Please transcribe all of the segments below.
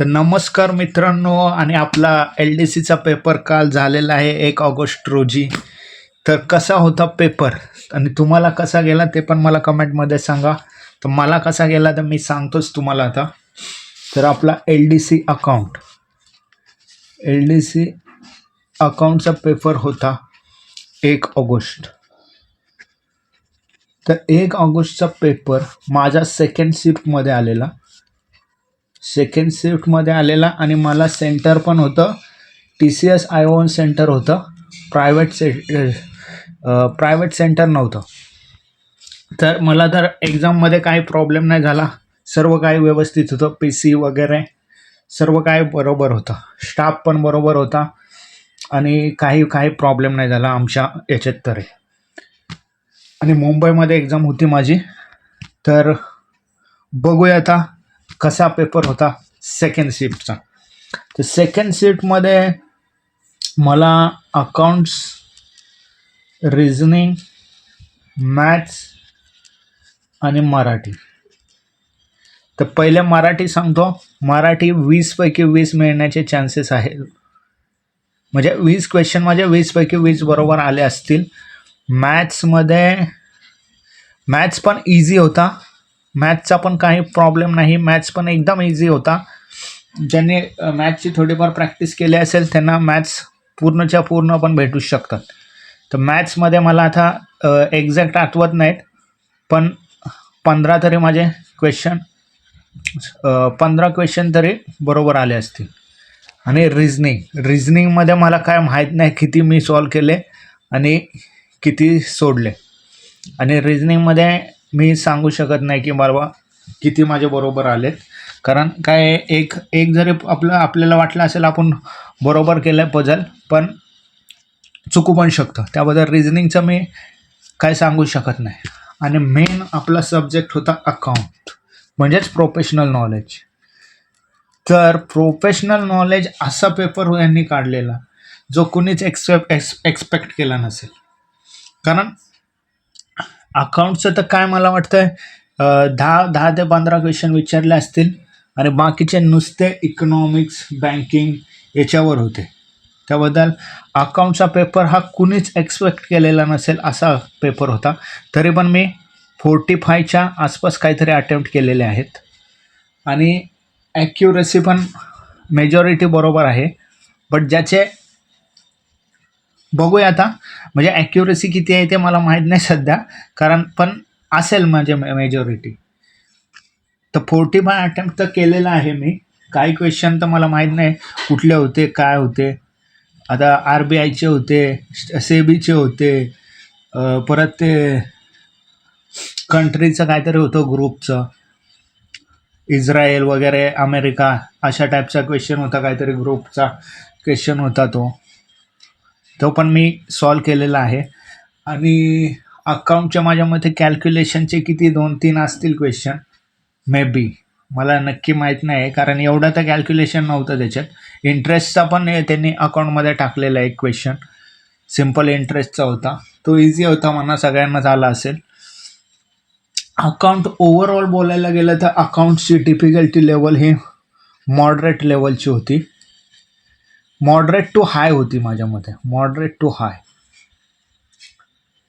तर नमस्कार मित्रांनो आणि आपला एल डी सीचा पेपर काल झालेला आहे एक ऑगस्ट रोजी. तर कसा होता पेपर? आणि तुम्हाला कसा गेला ते पण मला कमेंटमध्ये सांगा. तर मला कसा गेला तर मी सांगतोच तुम्हाला आता. तर आपला L D C account. L D C अकाउंटचा paper होता एक ऑगस्ट. तर एक ऑगस्टचा पेपर माझ्या सेकंड शिफ्टमध्ये आलेला. सेकंड शिफ्टमध्ये आलेला आणि मला सेंटर पण होतं. T C S iON centre होतं. प्रायव्हेट से प्रायव्हेट सेंटर नव्हतं. तर मला तर एक्झाममध्ये काही प्रॉब्लेम नाही झाला. सर्व काही व्यवस्थित होतं. पी सी वगैरे सर्व काही बरोबर होतं. स्टाफ पण बरोबर होता. आणि काही काही प्रॉब्लेम नाही झाला आमच्या याच्यात तरी. आणि मुंबईमध्ये एक्झाम होती माझी. तर बघूया आता. कसा पेपर होता? सेकंड शिफ्टचा तर सेकंड शिफ्टमध्ये मला अकाउंट्स रिझनिंग मॅथ्स आणि मराठी. तर पहिले मराठी सांगतो. मराठी वीसपैकी वीस मिळण्याचे चान्सेस आहेत म्हणजे वीस क्वेश्चन माझे म्हणजे वीसपैकी वीस बरोबर आले असतील. मॅथ्समध्ये मॅथ्स पण इझी होता. मॅथ्सचा पण काही प्रॉब्लेम नाही. मॅथ्स पण एकदम इझी होता. ज्यांनी मॅथ्सची थोडीफार प्रॅक्टिस केली असेल त्यांना मॅथ्स पूर्णच्या पूर्ण पण भेटू शकतात. तर मॅथ्समध्ये मला आता एक्झॅक्ट आठवत नाहीत पण पंधरा तरी माझे क्वेश्चन पंधरा क्वेश्चन तरी बरोबर आले असतील. आणि रिझनिंग रिझनिंगमध्ये मला काय माहीत नाही किती मी सॉल्व केले आणि किती सोडले. आणि रिझनिंगमध्ये मी सांगू शकत नाही की बाबा किती माझे बरोबर आलेत. कारण काय एक एक जरी आपलं आपल्याला वाटलं असेल आपण बरोबर केलं आहे पझल पण चुकू पण शकतं. त्याबद्दल रिझनिंगचं मी काय सांगू शकत नाही. आणि मेन आपला सब्जेक्ट होता अकाउंट म्हणजेच प्रोफेशनल नॉलेज तर प्रोफेशनल नॉलेज असा पेपर यांनी काढलेला जो कुणीच एक्सपेक्ट एक्स एक्सपेक्ट केला नसेल. कारण अकाउंटचं तर काय मला वाटतं दहा दहा ते पंधरा क्वेश्चन विचारले असतील आणि बाकीचे नुसते इकॉनॉमिक्स बँकिंग याच्यावर होते. त्याबद्दल अकाउंटचा पेपर हा कुणीच एक्सपेक्ट केलेला नसेल असा पेपर होता. तरी पण मी फोर्टी फायच्या आसपास काहीतरी अटेम्प्ट केलेले आहेत. आणि ॲक्युरसी पण मेजॉरिटी बरोबर आहे. बट ज्याचे बघूया आता. म्हणजे ॲक्युरसी किती आहे ते मला माहीत नाही सध्या. कारण पण असेल म्हणजे माझे मेजॉरिटी तर फोर्टी फाय अटेम्प्ट तर केलेला आहे मी. काही क्वेश्चन तर मला माहीत नाही. कुठले होते काय होते? आता आर बी आयचे होते सेबीचे होते. परत ते कंट्रीचं काहीतरी होतं ग्रुपचं. इस्रायल वगैरे अमेरिका अशा टाईपचा क्वेश्चन होता काहीतरी ग्रुपचा. क्वेश्चन होता तो. तो पण मी सॉल्व केलेला आहे. आणि अकाउंटच्या माझ्या मते कॅल्क्युलेशनचे किती दोन तीन असतील क्वेश्चन मे बी मला नक्की माहीत नाही कारण एवढं तर कॅल्क्युलेशन नव्हतं त्याच्यात. इंटरेस्टचा पण हे त्यांनी अकाउंटमध्ये टाकलेला एक क्वेश्चन सिंपल इंटरेस्टचा होता. तो इझी होता म्हणा सगळ्यांनाच आला असेल. अकाउंट ओव्हरऑल बोलायला गेलं तर अकाउंटची डिफिकल्टी लेवल ही मॉडरेट लेवलची होती. मॉडरेट टू हाय होती माझ्या मते मॉडरेट टू हाय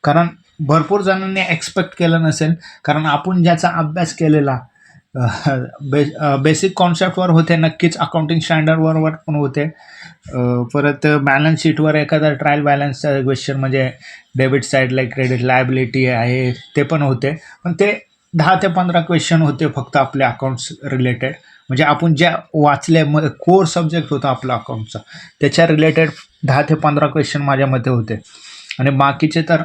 कारण भरपूर जणांनी एक्सपेक्ट केलं नसेल. कारण आपण ज्याचा अभ्यास केलेला बे बेसिक कॉन्सेप्टवर होते नक्कीच अकाउंटिंग स्टँडर्डवर पण होते. परत बॅलन्स शीटवर एखादा ट्रायल बॅलन्सचा क्वेश्चन म्हणजे डेबिट साईडला क्रेडिट लायबिलिटी आहे ते पण होते. पण ते दहा ते पंधरा क्वेश्चन होते फक्त आपले अकाउंट्स रिलेटेड म्हणजे आपण ज्या वाचल्यामध्ये म कोर सब्जेक्ट होता आपला अकाउंटचा त्याच्या रिलेटेड दहा ते पंधरा क्वेश्चन माझ्यामध्ये होते. आणि बाकीचे तर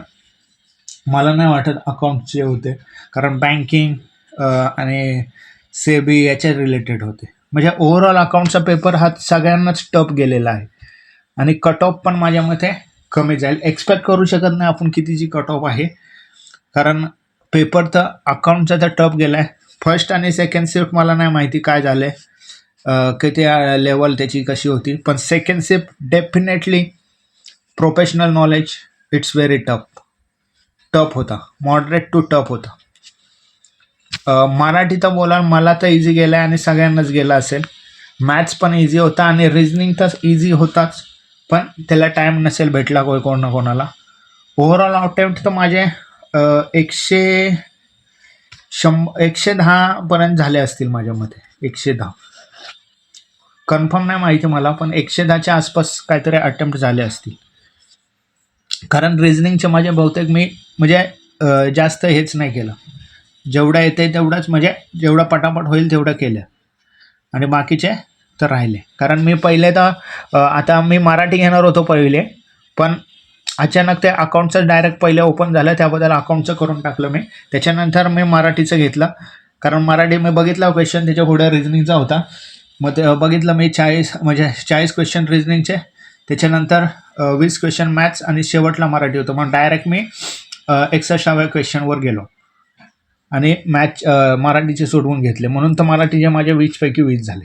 मला नाही वाटत अकाउंटचे होते. कारण बँकिंग आणि सेबी याच्या रिलेटेड होते. म्हणजे ओव्हरऑल अकाउंटचा पेपर हा सगळ्यांनाच टप गेलेला आहे. आणि कट ऑफ पण माझ्या मते कमी जाईल. एक्सपेक्ट करू शकत नाही आपण कितीची कट ऑफ आहे. कारण पेपर तर अकाउंटचा तर टप गेला आहे फर्स्ट आणि सेकंड शिफ्ट मला नाही माहिती काय झालं आहे किती लेवल त्याची कशी होती. पण second shift definitely professional knowledge it's very tough tough होता. मॉडरेट टू टफ होता. मराठी तर बोला मला तर इझी गेला आहे आणि सगळ्यांनाच गेला असेल. मॅथ्स पण इझी होता आणि रिजनिंग तर इझी होताच. पण त्याला टाईम नसेल भेटला कोण कोण कोणाला. ओव्हरऑल अटेम्प्ट तर माझे एकशे शंभ एकशे दहापर्यंत झाले असतील माझ्या मते. एकशे दहा. कन्फर्म नाही माहिती मला पण एकशे दहाच्या आसपास काहीतरी अटेम्प्ट झाले असतील. कारण रिझनिंगचे माझे बहुतेक मी म्हणजे जास्त हेच नाही केलं. जेवढं येते तेवढंच म्हणजे जेवढं पटापट होईल तेवढं केलं. आणि बाकीचे तर राहिले. कारण मी पहिले तर आता मी मराठी घेणार होतो पहिले पण अचानक ते अकाउंटचं डायरेक्ट पहिलं ओपन झालं त्याबद्दल अकाउंटचं करून टाकलं मी. त्याच्यानंतर मी मराठीचं घेतलं. कारण मराठी मी बघितला क्वेश्चन त्याच्या पुढे रिझनिंगचा होता. मग ते बघितलं मी चाळीस म्हणजे चाळीस क्वेश्चन रिझनिंगचे त्याच्यानंतर वीस क्वेश्चन मॅथ्स आणि शेवटला मराठी होतं. मग डायरेक्ट मी एकसष्टाव्या क्वेश्चनवर गेलो. आणि मॅच मराठीचे सोडवून घेतले. म्हणून तर मराठीचे माझे वीसपैकी वीस झाले.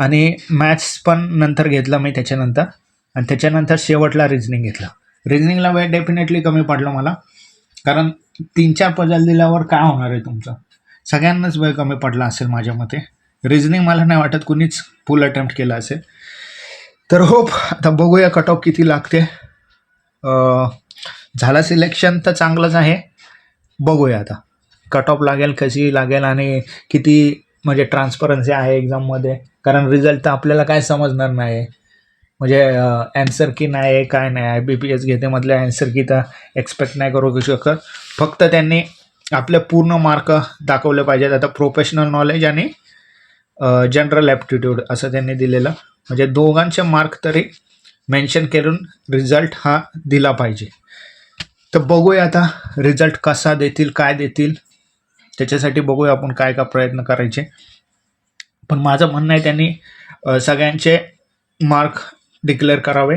आणि मॅथ्स पण नंतर घेतलं मी त्याच्यानंतर. आणि त्याच्यानंतर शेवटला रिझनिंग घेतलं. रिझनिंगला वेळ डेफिनेटली कमी पडलं मला. कारण तीन चार पजल दिल्यावर काय होणार आहे तुमचं? सगळ्यांनाच वेळ कमी पडला असेल माझ्या मते. रिझनिंग मला नाही वाटत कुणीच फुल अटेम्प्ट केला असेल. तर होप आता बघूया कट ऑफ किती लागते. झाला झालं सिलेक्शन तर चांगलंच आहे. बघूया आता. कट ऑफ लागेल कशी लागेल आणि किती म्हणजे ट्रान्सपरन्सी आहे एक्झाममध्ये कारण रिझल्ट तर आपल्याला काय समजणार नाही. म्हणजे ॲन्सर की नाही आहे काय नाही आहे बी पी एस घेते मधले ॲन्सर की तर एक्सपेक्ट नाही करू शकत. फक्त त्यांनी आपले पूर्ण मार्क दाखवले पाहिजेत. आता प्रोफेशनल नॉलेज आणि जनरल ॲप्टिट्यूड असं त्यांनी दिलेलं. म्हणजे दोघांचे मार्क तरी मेन्शन करून रिझल्ट हा दिला पाहिजे. तर बघूया आता रिझल्ट कसा देतील काय देतील. त्याच्यासाठी बघूया आपण काय काय प्रयत्न करायचे. पण माझं म्हणणं आहे त्यांनी सगळ्यांचे मार्क डिक्लेअर करावे.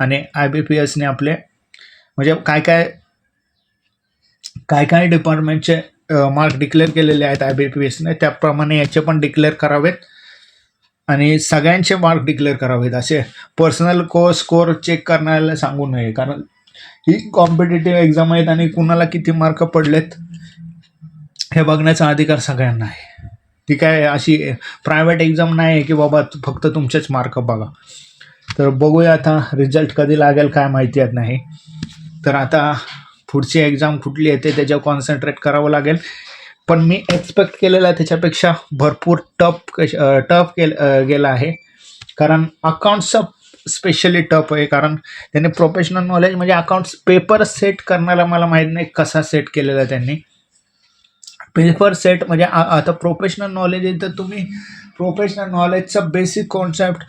आणि आय बी पी एसने आपले म्हणजे काय काय काय काय डिपार्टमेंटचे मार्क डिक्लेअर केलेले आहेत आय बी पी एसने त्याप्रमाणे याचे पण डिक्लेअर करावेत. आणि सगळ्यांचे मार्क डिक्लेअर करावेत. असे पर्सनल को स्कोअर चेक करण्याला सांगू नये. कारण ही कॉम्पिटेटिव्ह एक्झाम आहेत आणि कुणाला किती मार्क पडलेत हे बघण्याचा अधिकार सगळ्यांना आहे. ती काय अशी प्रायव्हेट एक्झाम नाही आहे की बाबा फक्त तुमचेच मार्क बघा. तर बघूया आता रिझल्ट कधी लागेल काय माहिती येत नाही. तर आता पुढची एक्झाम कुठली येते त्याच्यावर कॉन्सन्ट्रेट करावं लागेल. पण मी एक्सपेक्ट केलेलं आहे त्याच्यापेक्षा भरपूर टफ कश टफ केल गेला आहे. कारण अकाउंट्सचं स्पेशली टफ आहे. कारण त्यांनी प्रोफेशनल नॉलेज म्हणजे अकाउंट्स पेपर सेट करण्याला मला माहीत नाही कसा सेट केलेला आहे त्यांनी. पेपर सेट म्हणजे आ- आता प्रोफेशनल नॉलेज आहे तर तुम्ही प्रोफेशनल नॉलेजचं बेसिक कॉन्सेप्ट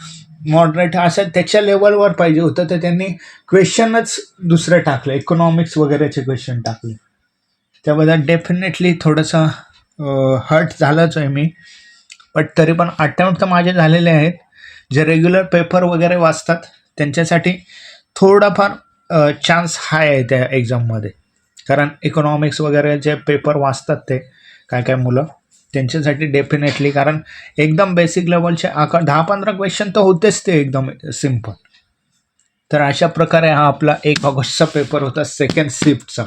मॉडरेट असं त्याच्या लेवलवर पाहिजे होतं तर त्यांनी क्वेश्चनच दुसरं टाकलं. इकॉनॉमिक्स वगैरेचे क्वेश्चन टाकले. त्याबद्दल डेफिनेटली थोडंसं हर्ट झालंच आहे मी. बट तरी पण अटेम्प्ट तर माझे झालेले आहेत. जे रेग्युलर पेपर वगैरे वाचतात त्यांच्यासाठी थोडाफार चान्स हाय आहे त्या एक्झाममध्ये कारण इकॉनॉमिक्स वगैरे जे पेपर वाचतात ते काय काय मुलं त्यांच्यासाठी डेफिनेटली कारण एकदम बेसिक लेवलचे आकार दहा पंधरा क्वेश्चन तर होतेच ते एकदम सिंपल तर अशा प्रकारे हा आपला एक ऑगस्टचा पेपर होता सेकंड शिफ्टचा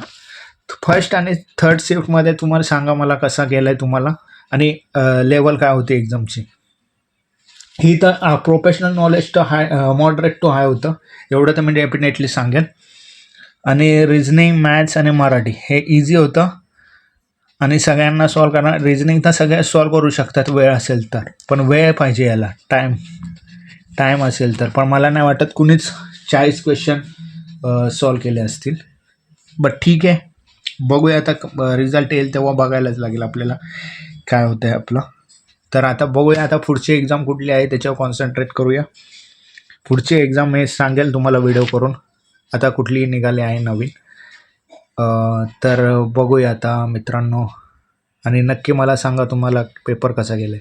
फर्स्ट आणि थर्ड शिफ्टमध्ये तुम्हाला सांगा मला कसा गेला आहे तुम्हाला आणि लेवल काय होती एक्झामची ही तर professional knowledge to high moderate to high होतं. एवढं तर मी डेफिनेटली सांगेन. आणि रिझनिंग मॅथ्स आणि मराठी हे इझी होतं. आणि सगळ्यांना सॉल्व करणार. रिझनिंग तर सगळे सॉल्व करू शकतात. वेळ असेल तर. पण वेळ पाहिजे याला. टाईम टाईम असेल तर. पण मला नाही वाटत कुणीच चाळीस क्वेश्चन सॉल्व केले असतील. बट ठीक आहे. बघूया आता रिझल्ट येईल तेव्हा बघायलाच लागेल आपल्याला काय होतं आहे आपलं. तर आता बघूया आता पुढची एक्झाम कुठली आहे त्याच्यावर कॉन्सन्ट्रेट करूया. पुढची एक्झाम मी सांगेल तुम्हाला व्हिडिओ करून. आता कुठली निघाली आहे नवीन. तर बघूया आता मित्रांनो. आणि नक्की मला सांगा तुम्हाला पेपर कसा गेला